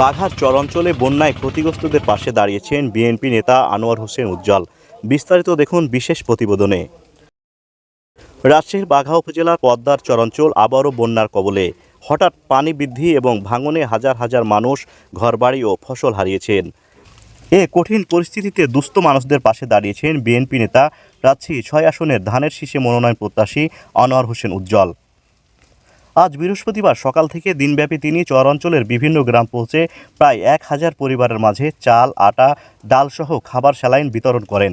বাঘার চরাঞ্চলে বন্যায় ক্ষতিগ্রস্তদের পাশে দাঁড়িয়েছেন বিএনপি নেতা আনোয়ার হোসেন উজ্জ্বল। বিস্তারিত দেখুন বিশেষ প্রতিবেদনে। রাজশাহীর বাঘা উপজেলার পদ্মার চরাঞ্চল আবারও বন্যার কবলে। হঠাৎ পানি বৃদ্ধি এবং ভাঙনে হাজার হাজার মানুষ ঘরবাড়ি ও ফসল হারিয়েছেন। এ কঠিন পরিস্থিতিতে দুস্থ মানুষদের পাশে দাঁড়িয়েছেন বিএনপি নেতা। রাজশাহী ছয় আসনের ধানের শীষে মনোনয়ন প্রত্যাশী আনোয়ার হোসেন উজ্জ্বল। আজ বৃহস্পতিবার সকাল থেকে দিনব্যাপী তিনি চর অঞ্চলের বিভিন্ন গ্রাম পৌঁছে প্রায় এক হাজার পরিবারের মাঝে চাল, আটা, ডালসহ খাবার স্যালাইন বিতরণ করেন।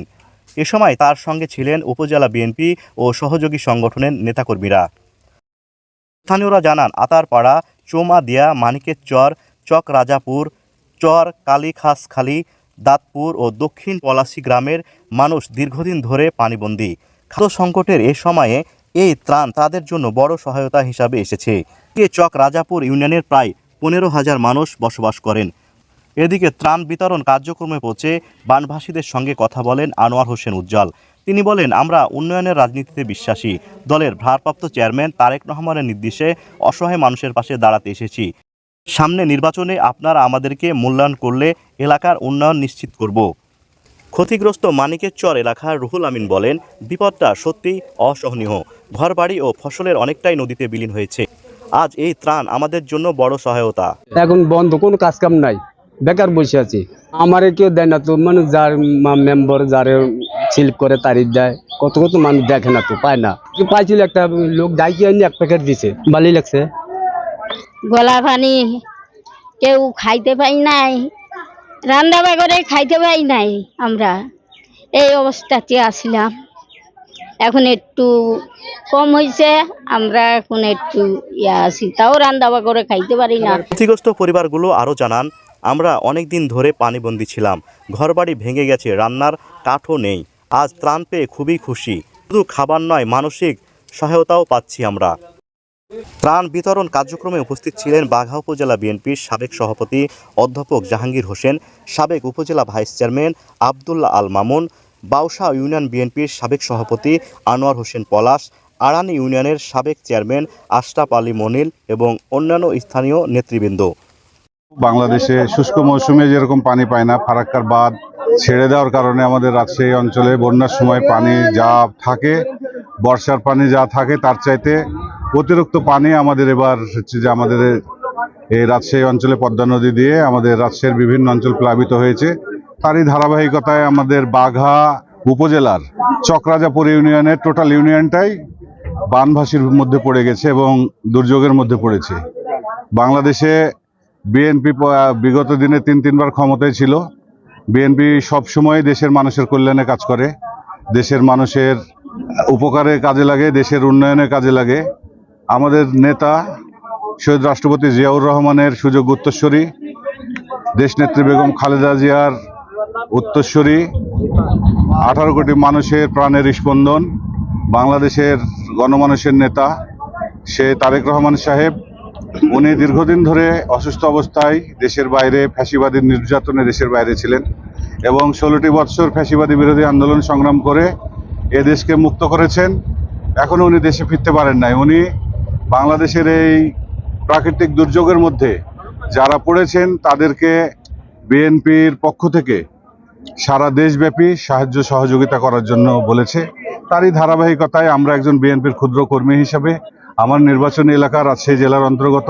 এ সময় তার সঙ্গে ছিলেন উপজেলা বিএনপি ও সহযোগী সংগঠনের নেতাকর্মীরা। স্থানীয়রা জানান, আতারপাড়া, চোমাদিয়া মানিকের চর চক রাজাপুর চর, কালীখাসখালী, দাঁতপুর ও দক্ষিণ পলাশী গ্রামের মানুষ দীর্ঘদিন ধরে পানিবন্দী। খাদ্য সংকটের এ সময়ে এই ত্রাণ তাদের জন্য বড় সহায়তা হিসাবে এসেছে। এ চক রাজাপুর ইউনিয়নের প্রায় পনেরো হাজার মানুষ বসবাস করেন। এদিকে ত্রাণ বিতরণ কার্যক্রমে পৌঁছে বানভাসীদের সঙ্গে কথা বলেন আনোয়ার হোসেন উজ্জ্বল। তিনি বলেন, আমরা উন্নয়নের রাজনীতিতে বিশ্বাসী। দলের ভারপ্রাপ্ত চেয়ারম্যান তারেক রহমানের নির্দেশে অসহায় মানুষের পাশে দাঁড়াতে এসেছি। সামনে নির্বাচনে আপনারা আমাদেরকে মূল্যায়ন করলে এলাকার উন্নয়ন নিশ্চিত করব। ক্ষতিগ্রস্ত মানিকের চর এলাকার রুহুল আমিন বলেন বিপদটা সত্যি অসহনীয়। ঘরবাড়ি ও ফসলের অনেকটাই নদীতে বিলীন হয়েছে। আজ এই ত্রাণ আমাদের জন্য বড় সহায়তা। এখন বন্ধ কোনো কাজ কাম নাই। বেকার বসে আছি। আমারে কেউ দেয় না তো মানে যার মেম্বার যারে সিল্প করে তারিখ দেয়। কত কত মানুষ দেখে না তো পায় না। কি পাইছিল একটা লোক ডাইকে আনি এক প্যাকেট দিছে। ভালোই লাগছে। গলা পানি কেউ খাইতে পাই নাই। রান্না করে খাইতে পাই নাই আমরা। এই অবস্থাতে আসলাম। এখন একটু কম হয়েছে আমরা এখন একটু ইয়া আছি। তাও রান্না করে খাইতে পারি না। ক্ষতিগ্রস্ত পরিবারগুলো আরও জানান, আমরা অনেক দিন ধরে পানিবন্দী ছিলাম। ঘরবাড়ি ভেঙে গেছে, রান্নার কাঠও নেই। আজ ত্রাণ পেয়ে খুবই খুশি। শুধু খাবার নয়, মানসিক সহায়তাও পাচ্ছি আমরা। ত্রাণ বিতরণ কার্যক্রমে উপস্থিত ছিলেন বাঘা উপজেলা বিএনপির সাবেক সভাপতি অধ্যাপক জাহাঙ্গীর হোসেন, সাবেক উপজেলা vice chairman Abdullah Al Mamun, Bausa union বিএনপির সাবেক সভাপতি আনোয়ার হোসেন পলাশ, আড়ানি ইউনিয়নের সাবেক চেয়ারম্যান আশরাফ আলী মনিল এবং অন্যান্য স্থানীয় নেতৃবৃন্দ। বাংলাদেশে শুষ্ক মৌসুমে যেরকম পানি পায় না, ফারাক্কার বাঁধ ছেড়ে দেওয়ার কারণে আমাদের রাজশাহী অঞ্চলে বন্যার সময় পানি যা থাকে, বর্ষার পানি যা থাকে, তার চাইতে অতিরিক্ত পানি আমাদের এবার হচ্ছে যে আমাদের এই রাজশাহী অঞ্চলে পদ্মা নদী দিয়ে আমাদের রাজশাহীর বিভিন্ন অঞ্চল প্লাবিত হয়েছে। তারই ধারাবাহিকতায় আমাদের বাঘা উপজেলার চকরাজাপুর ইউনিয়নের টোটাল ইউনিয়নটাই বানভাসির মধ্যে পড়ে গেছে এবং দুর্যোগের মধ্যে পড়েছে। বাংলাদেশে বিএনপি বিগত দিনে তিন তিনবার ক্ষমতায় ছিল। বিএনপি সবসময় দেশের মানুষের কল্যাণে কাজ করে। দেশের মানুষের উপকারে কাজে লাগে, দেশের উন্নয়নে কাজে লাগে। আমাদের নেতা শহীদ রাষ্ট্রপতি জিয়াউর রহমানের সুযোগ উত্তরস্বরী দেশনেত্রী বেগম খালেদা জিয়ার উত্তরস্বরী আঠারো কোটি মানুষের প্রাণের স্পন্দন, বাংলাদেশের গণমানুষের নেতা সে তারেক রহমান সাহেব। উনি দীর্ঘদিন ধরে অসুস্থ অবস্থায় দেশের বাইরে ফ্যাসিবাদী নির্যাতনে দেশের বাইরে ছিলেন এবং ষোলোটি বৎসর ফ্যাসিবাদী বিরোধী আন্দোলন সংগ্রাম করে এ দেশকে মুক্ত করেছেন। এখনও উনি দেশে ফিরতে পারেন নাই। উনি বাংলাদেশের এই প্রাকৃতিক দুর্যোগের মধ্যে যারা পড়েছেন তাদেরকে বিএনপির পক্ষ থেকে সারা দেশব্যাপী সাহায্য সহযোগিতা করার জন্য বলেছে। তারই ধারাবাহিকতায় আমরা একজন বিএনপির ক্ষুদ্র কর্মী হিসেবে আমার নির্বাচনী এলাকা রাজশাহী জেলার অন্তর্গত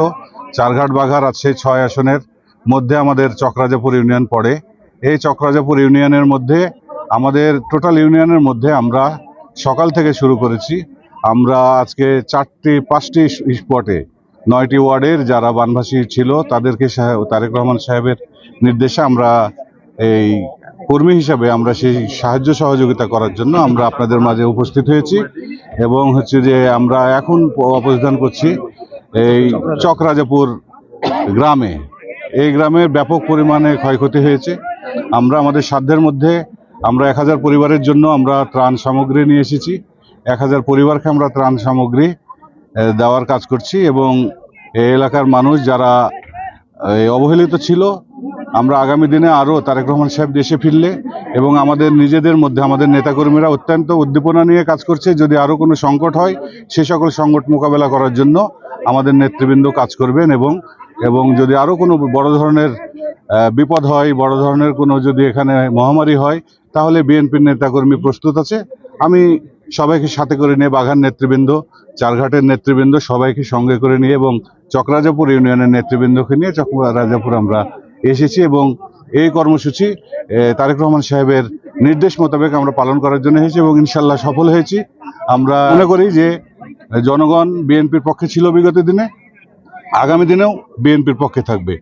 চারঘাট বাঘা রাজশাহী ছয় আসনের মধ্যে আমাদের চক্রাজাপুর ইউনিয়ন পড়ে। এই চকরাজাপুর ইউনিয়নের মধ্যে আমাদের টোটাল ইউনিয়নের মধ্যে আমরা সকাল থেকে শুরু করেছি। আমরা আজকে চারটি, পাঁচটি স্পটে, নয়টি ওয়ার্ডের যারা বানভাসী ছিল, তাদেরকে তারেক রহমান সাহেবের নির্দেশে আমরা এই কর্মী হিসাবে আমরা সেই সাহায্য সহযোগিতা করার জন্য আমরা আপনাদের মাঝে উপস্থিত হয়েছি এবং হচ্ছে যে আমরা এখন অবস্থান করছি এই চকরাজাপুর গ্রামে। এই গ্রামে ব্যাপক পরিমাণে ক্ষয়ক্ষতি হয়েছে। আমরা আমাদের সাধ্যের মধ্যে আমরা এক হাজার পরিবারের জন্য আমরা ত্রাণ সামগ্রী নিয়ে এসেছি। এক হাজার পরিবারকে আমরা ত্রাণ সামগ্রী দেওয়ার কাজ করছি এবং এই এলাকার মানুষ যারা অবহেলিত ছিল, আমরা আগামী দিনে আরও তারেক রহমান সাহেব দেশে ফিরলে এবং আমাদের নিজেদের মধ্যে আমাদের নেতাকর্মীরা অত্যন্ত উদ্দীপনা নিয়ে কাজ করছে। যদি আরও কোনো সংকট হয়, সে সকল সংকট মোকাবেলা করার জন্য আমাদের নেতৃবৃন্দ কাজ করবেন এবং এবং যদি আরও কোনো বড় ধরনের বিপদ হয়, বড় ধরনের কোনো যদি এখানে মহামারী হয়, তাহলে বিএনপির নেতাকর্মী প্রস্তুত আছে। আমি সবাইকে সাথে করে নিয়ে বাঘার নেতৃবৃন্দ, চারঘাটের নেতৃবৃন্দ সবাইকে সঙ্গে করে নিয়ে এবং চকরাজাপুর ইউনিয়নের নেতৃবৃন্দকে নিয়ে চকরাজাপুর আমরা এসেছি এবং এই কর্মসূচি তারেক রহমান সাহেবের নির্দেশ মোতাবেক আমরা পালন করার জন্য হয়েছি এবং ইনশাল্লাহ সফল হয়েছি। আমরা মনে করি যে জনগণ বিএনপির পক্ষে ছিল বিগত দিনে, আগামী দিনেও বিএনপির পক্ষে থাকবে।